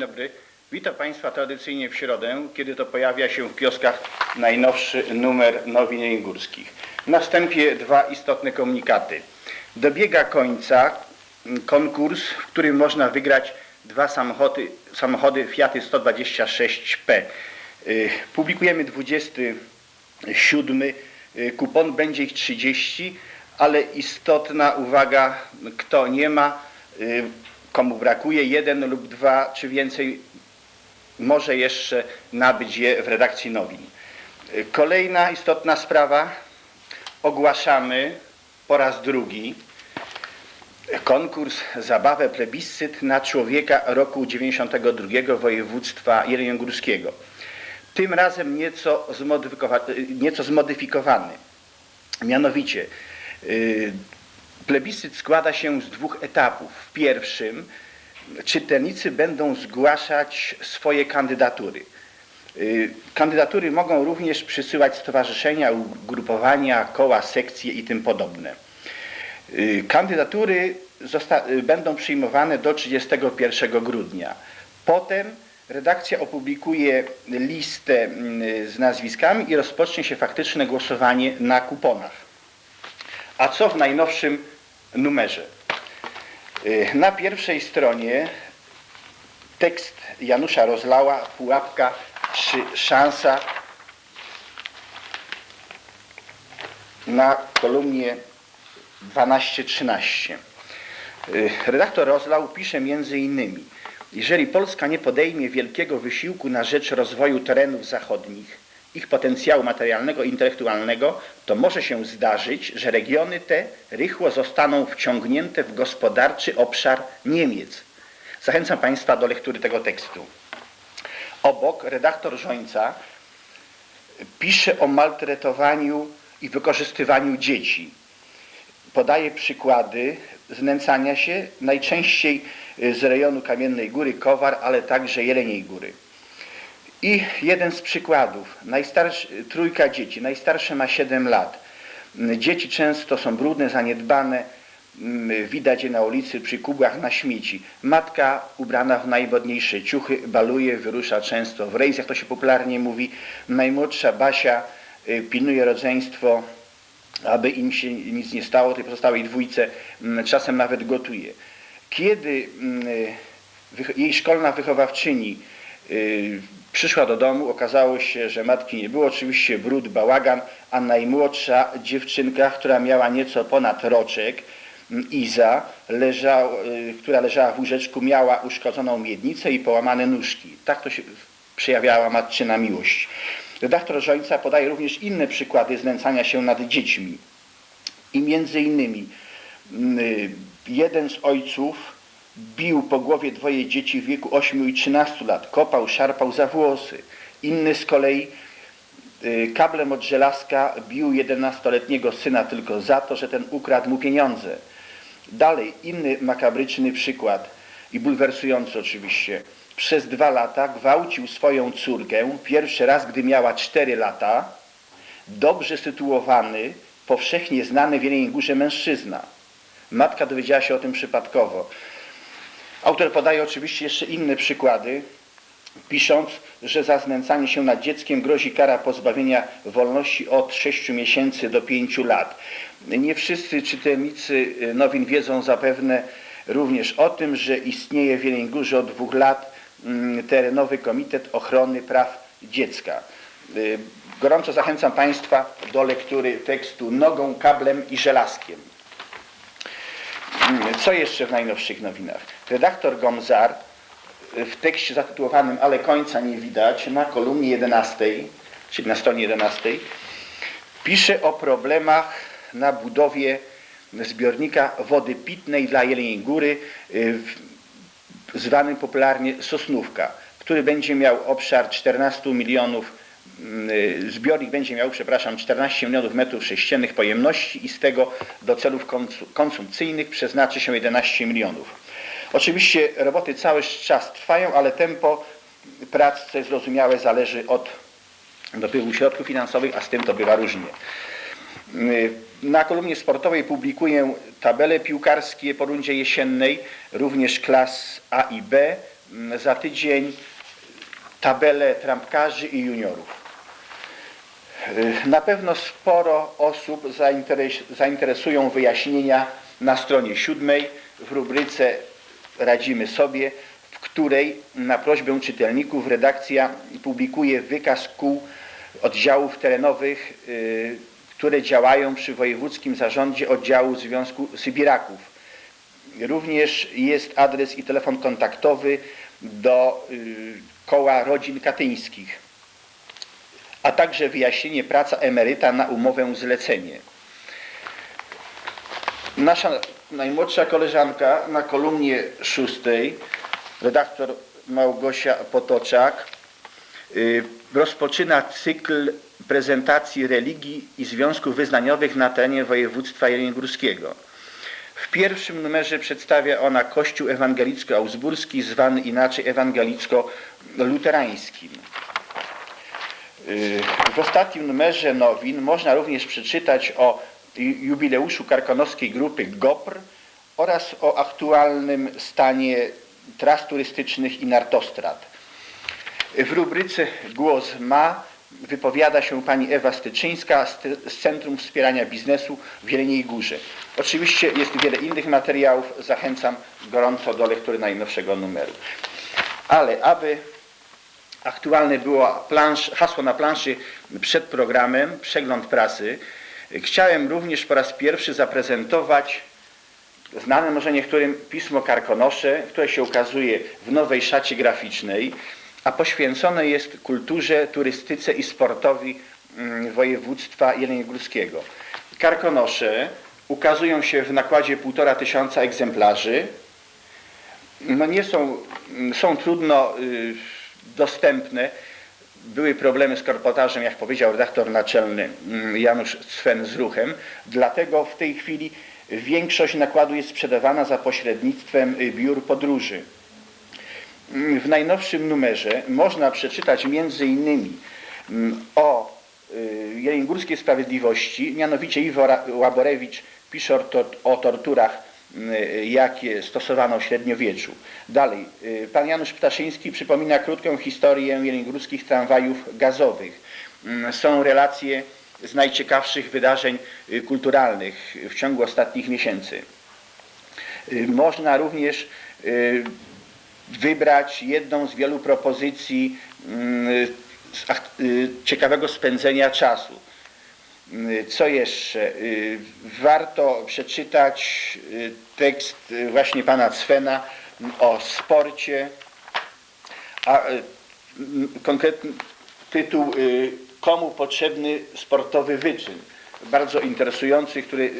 dobry. Witam Państwa tradycyjnie w środę, kiedy to pojawia się w kioskach najnowszy numer nowin jeleniogórskich. Na wstępie dwa istotne komunikaty. Dobiega końca konkurs, w którym można wygrać dwa samochody, samochody Fiaty 126P. Y, Publikujemy 27. y, Kupon będzie ich 30, ale istotna uwaga, kto nie ma, y, komu brakuje, jeden lub dwa czy więcej, może jeszcze nabyć je w redakcji nowin. Kolejna istotna sprawa. Ogłaszamy po raz drugi konkurs Zabawę plebiscyt na człowieka roku 92 województwa jeleniogórskiego. Tym razem nieco, zmodyfikowa- nieco zmodyfikowany. Mianowicie y, plebiscyt składa się z dwóch etapów. W pierwszym czytelnicy będą zgłaszać swoje kandydatury. Y, Kandydatury mogą również przysyłać stowarzyszenia, ugrupowania, koła, sekcje i tym podobne. Y, Kandydatury y, będą przyjmowane do 31 grudnia. Potem redakcja opublikuje listę mm, z nazwiskami i rozpocznie się faktyczne głosowanie na kuponach. A co w najnowszym numerze? Y, Na pierwszej stronie tekst Janusza Rozlała, pułapka czy szansa na kolumnie 12-13. Y, Redaktor Rozlał pisze między innymi jeżeli Polska nie podejmie wielkiego wysiłku na rzecz rozwoju terenów zachodnich, ich potencjału materialnego intelektualnego, to może się zdarzyć, że regiony te rychło zostaną wciągnięte w gospodarczy obszar Niemiec. Zachęcam Państwa do lektury tego tekstu. Obok redaktor Żońca pisze o maltretowaniu i wykorzystywaniu dzieci. Podaje przykłady znęcania się, najczęściej z rejonu Kamiennej Góry, Kowar, ale także Jeleniej Góry. I jeden z przykładów, najstarszy, trójka dzieci, najstarsze ma 7 lat. Mm, Dzieci często są brudne, zaniedbane, mm, widać je na ulicy przy kubłach na śmieci. Matka ubrana w najmodniejsze ciuchy baluje, wyrusza często w rejs, jak to się popularnie mówi. Najmłodsza Basia y, pilnuje rodzeństwo, aby im się nic nie stało, tej pozostałej dwójce mm, czasem nawet gotuje. Kiedy y, jej szkolna wychowawczyni y, przyszła do domu, okazało się, że matki nie było, oczywiście brud, bałagan, a najmłodsza dziewczynka, która miała nieco ponad roczek, mm, Iza, y, która leżała w łóżeczku, miała uszkodzoną miednicę i połamane nóżki. Tak to się przejawiała matczyna miłość. Redaktor Żońca podaje również inne przykłady znęcania się nad dziećmi. I między innymi mm, y, jeden z ojców bił po głowie dwoje dzieci w wieku 8 i 13 lat, kopał, szarpał za włosy. Inny z kolei y, kablem od żelazka bił 11-letniego syna tylko za to, że ten ukradł mu pieniądze. Dalej, inny makabryczny przykład i bulwersujący oczywiście. Przez dwa lata gwałcił swoją córkę, pierwszy raz, gdy miała 4 lata, dobrze sytuowany, powszechnie znany w Jeleniej Górze mężczyzna. Matka dowiedziała się o tym przypadkowo. Autor podaje oczywiście jeszcze inne przykłady, pisząc, że za znęcanie się nad dzieckiem grozi kara pozbawienia wolności od 6 miesięcy do 5 lat. Nie wszyscy czytelnicy y, nowin wiedzą zapewne również o tym, że istnieje w Jeleniej od dwóch lat mm, terenowy Komitet Ochrony Praw Dziecka. Y, Gorąco zachęcam Państwa do lektury tekstu nogą, kablem i żelazkiem. Co jeszcze w najnowszych nowinach? Redaktor Gomzar y, w tekście zatytułowanym Ale końca nie widać na kolumnie 11, czyli na stronie 11, pisze o problemach na budowie zbiornika wody pitnej dla Jeleniej Góry, y, zwanym popularnie Sosnówka, który będzie miał obszar 14 milionów, zbiornik będzie miał, przepraszam, 14 milionów metrów sześciennych pojemności i z tego do celów konsu- konsumpcyjnych przeznaczy się 11 milionów. Oczywiście roboty cały czas trwają, ale tempo prac, co jest zrozumiałe, zależy od dopływu środków finansowych, a z tym to bywa różnie. Y, Na kolumnie sportowej publikuję tabele piłkarskie po rundzie jesiennej, również klas A i B, mm, za tydzień tabelę trampkarzy i juniorów. Y, Na pewno sporo osób zainteres- zainteresują wyjaśnienia na stronie siódmej w rubryce Radzimy sobie, w której na prośbę czytelników redakcja publikuje wykaz kół oddziałów terenowych, y, które działają przy Wojewódzkim Zarządzie Oddziału Związku Sybiraków. Również jest adres i telefon kontaktowy do y, koła rodzin katyńskich, a także wyjaśnienie praca emeryta na umowę zlecenie. Nasza najmłodsza koleżanka na kolumnie szóstej, redaktor Małgosia Potoczak, y, rozpoczyna cykl prezentacji religii i związków wyznaniowych na terenie województwa jeleniogórskiego. W pierwszym numerze przedstawia ona Kościół ewangelicko-augsburski, zwany inaczej ewangelicko-luterańskim. W ostatnim numerze nowin można również przeczytać o ju- jubileuszu karkonoskiej grupy GOPR oraz o aktualnym stanie tras turystycznych i nartostrad. W rubryce Głos ma wypowiada się pani Ewa Styczyńska z Centrum Wspierania Biznesu w Jeleniej Górze. Oczywiście jest wiele innych materiałów, zachęcam gorąco do lektury najnowszego numeru. Ale aby aktualne było plansz, hasło na planszy przed programem, przegląd prasy, chciałem również po raz pierwszy zaprezentować znane może niektórym pismo Karkonosze, które się ukazuje w nowej szacie graficznej, a poświęcone jest kulturze, turystyce i sportowi mm, województwa jeleniogórskiego. Karkonosze ukazują się w nakładzie półtora tysiąca egzemplarzy. No nie są, są trudno y, dostępne. Były problemy z korpotażem, jak powiedział redaktor naczelny mm, Janusz Sven z ruchem. Dlatego w tej chwili większość nakładu jest sprzedawana za pośrednictwem y, biur podróży. Mm, W najnowszym numerze można przeczytać między innymi mm, o y, Jeleniogórskiej Sprawiedliwości, mianowicie Iwo Łaborewicz pisze o, to, o torturach, jakie stosowano w średniowieczu. Dalej, y, pan Janusz Ptaszyński przypomina krótką historię jeleniogórskich tramwajów gazowych. Mm, Są relacje z najciekawszych wydarzeń y, kulturalnych w ciągu ostatnich miesięcy. Y, Można również y, wybrać jedną z wielu propozycji mm, y, ciekawego spędzenia czasu. Co jeszcze? Y, Warto przeczytać y, tekst y, właśnie pana Cwena o sporcie, a konkretny tytuł Komu potrzebny sportowy wyczyn? Bardzo interesujący, który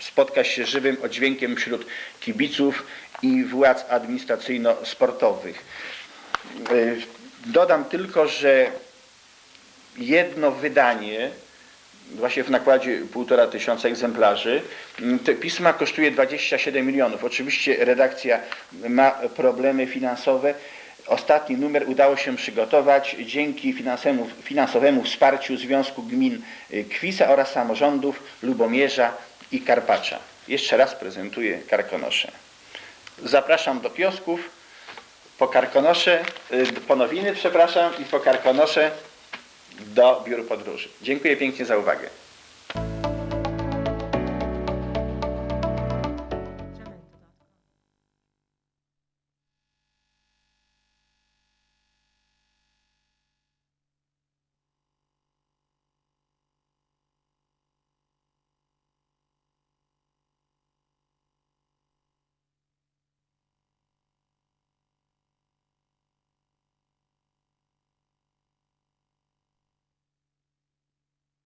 spotka się żywym oddźwiękiem wśród kibiców i władz administracyjno-sportowych. Dodam tylko, że jedno wydanie, właśnie w nakładzie półtora tysiąca egzemplarzy, m, te pisma kosztuje 27 milionów. Oczywiście redakcja ma problemy finansowe. Ostatni numer udało się przygotować dzięki finansowemu, finansowemu wsparciu Związku Gmin y, Kwisa oraz samorządów Lubomierza i Karpacza. Jeszcze raz prezentuję Karkonosze. Zapraszam do kiosków po Karkonosze, y, po Nowiny, przepraszam, i po Karkonosze do biur podróży. Dziękuję pięknie za uwagę.